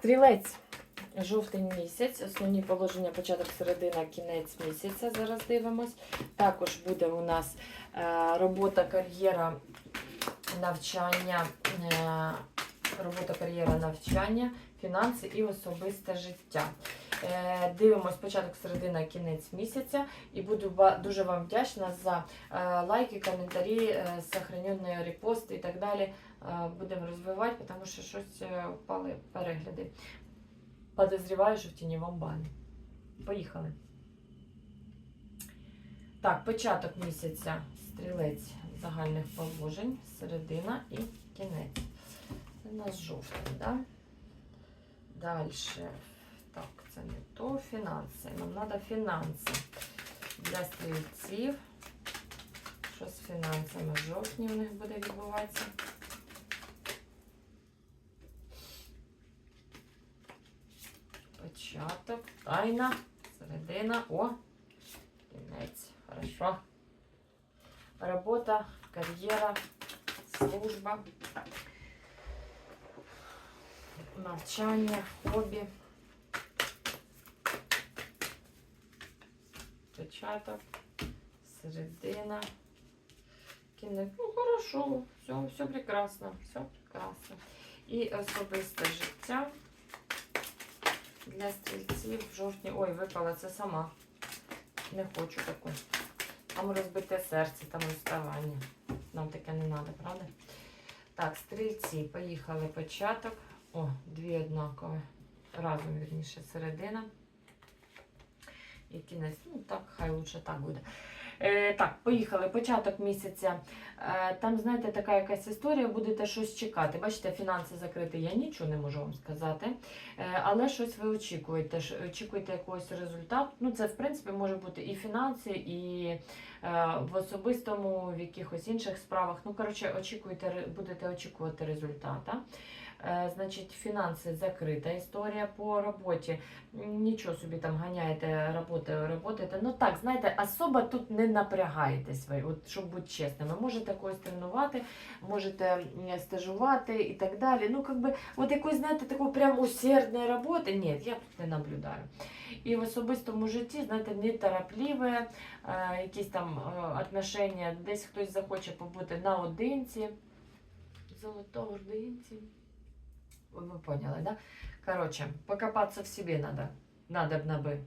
Стрілець. Жовтень місяць, основні положення, початок, середина, кінець місяця. Зараз дивимось. Також буде у нас е, робота, кар'єра, навчання, е, робота, кар'єра, навчання, фінанси і особисте життя. Е, Дивимось початок, середина, кінець місяця. І буду дуже вам вдячна за е, лайки, коментарі, е, сохранені репости і так далі. Будемо розвивати, тому що щось впали перегляди. Подозріваю, що в тіньовому бані. Поїхали. Так, початок місяця стрілець загальних положень, середина і кінець. У нас жовтий, да? Далі. Так, це не то фінанси. Нам треба фінанси для стрільців. Що з фінансами жовтні у них буде відбуватися? Початок, тайна, середина, о, кінець. Хорошо. Робота, кар'єра, служба, навчання, хобі. Початок, середина, кінець. Ну, хорошо, все, все прекрасно, все прекрасно. І особисте життя для стрільців в жовтні. Ой, випала це сама. Не хочу таку. Там розбите серце, там розставання. Нам таке не треба, правда? Так, стрільці, поїхали початок. О, дві однакові. Разом, вірніше, середина. І кінець. Ну, так, хай лучше так буде. Е, так, поїхали. Початок місяця. Е, там, знаєте, така якась історія, будете щось чекати. Бачите, фінанси закриті, я нічого не можу вам сказати. Е, але щось ви очікуєте. Очікуєте якогось результату. Ну, це, в принципі, може бути і фінанси, і е, в особистому, в якихось інших справах. Ну, коротше, очікуєте, будете очікувати результата. Е, Значить, фінанси закрита історія по роботі. Нічого собі там ганяєте, роботи, роботаєте. Ну так, знаєте, особо тут не напрягаєтесь ви, от, щоб бути чесними. Можете когось тренувати, можете стажувати і так далі. Ну, как би, от якоїсь, знаєте, такої прям усердної роботи, ні, я тут не наблюдаю. І в особистому житті, знаєте, неторопливе, е, якісь там е, отношення, десь хтось захоче побути наодинці. Золотоординці. Ви ви поняли, да? Короче, покопаться в себе надо. Надо б наби.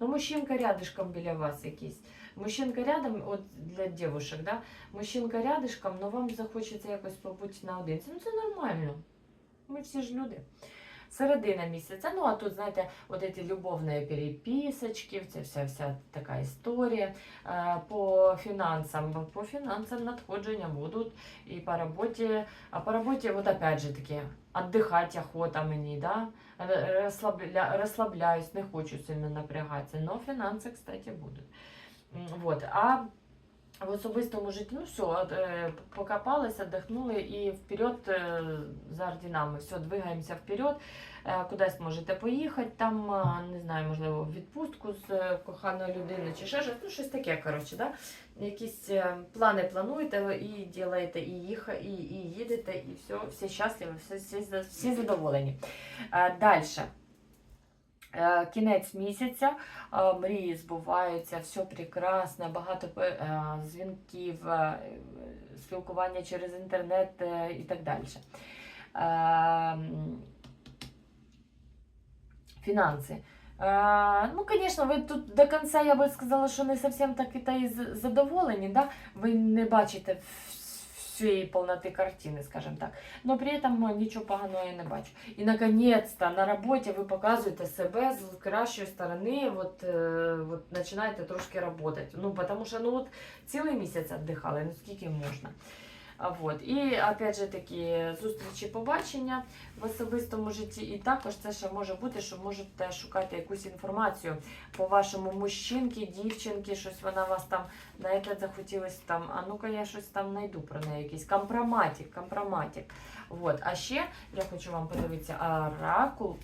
Ну, мужчинка рядышком біля вас якийсь. Мужчинка рядом, от для девушек, да? Мужчинка рядышком, но вам захочеться якось побути наодинці. Ну, це нормально. Ми всі ж люди. Середина місяця. Ну, а тут, знаєте, от ці любовні переписочки, це вся вся така історія. Е, По фінансам, по фінансам надходження будуть і по роботі. А по роботі, от опять же таки, отдыхать охота мені, да? Расслабля... расслабляюсь, не хочу сильно напрягатися. Но фінанси, кстати, будуть. Вот. А в особистому житті, ну все, покопалися, отдохнули і вперед е, за орденами. Все, двигаємося вперед. Е, Кудись можете поїхати, там, е, не знаю, можливо, в відпустку з коханою людиною чи ще щось, ну щось таке, коротше, да? якісь плани плануєте і ділаєте, і їх, і, і їдете, і все, всі щасливі, всі, всі, всі задоволені. Далі. Кінець місяця, е, мрії збуваються, все прекрасно, багато е, дзвінків, е, спілкування через інтернет е, і так далі. Ем, Фінанси. Е, Ну, звісно, ви тут до кінця, я би сказала, що не зовсім так і та і задоволені, да? ви не бачите вс- полноты повноти картини, скажімо так. Но при этом ну, нічого поганого я не бачу. І наконец-то на роботі ви показуєте себе з кращої сторони, от, е, от починаєте трошки працювати. Ну, тому що ну, от, цілий місяць віддихали, ну скільки можна. Вот. І опять же такі зустрічі побачення в особистому житті. І також це ще може бути, що можете шукати якусь інформацію по вашому мужчинки, дівчинки, щось вона вас там на це захотілось там. А ну-ка я щось там знайду про неї, якийсь компроматик, компроматик. Вот. А ще я хочу вам подивитися оракул,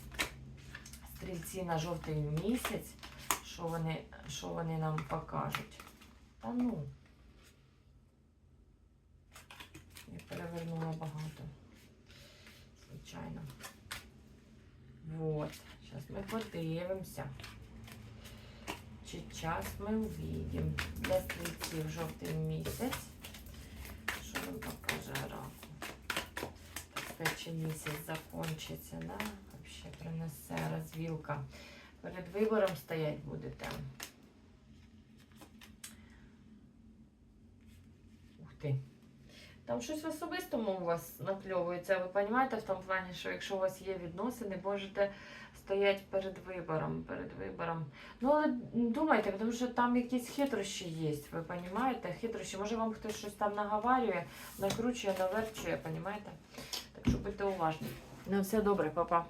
стрільці на жовтий місяць, що вони, що вони нам покажуть. Та ну. Я перевернула багато. Звичайно. Вот. Зараз ми подивимося. Чи час ми увидим. Для стрільців жовтий місяць. Що нам покаже раку? Чи місяць закончиться, да? Вообще принесе розвілка. Перед вибором стоять будете. Ух ти. Там щось в особистому у вас накльовується. Ви розумієте, в тому плані, що якщо у вас є відносини, можете стояти перед вибором. Перед вибором. Ну, але думайте, тому що там якісь хитрощі є. Ви розумієте? Хитрощі. Може вам хтось щось там наговарює, накручує, наверчує, розумієте? Так що будьте уважні. На все добре, папа.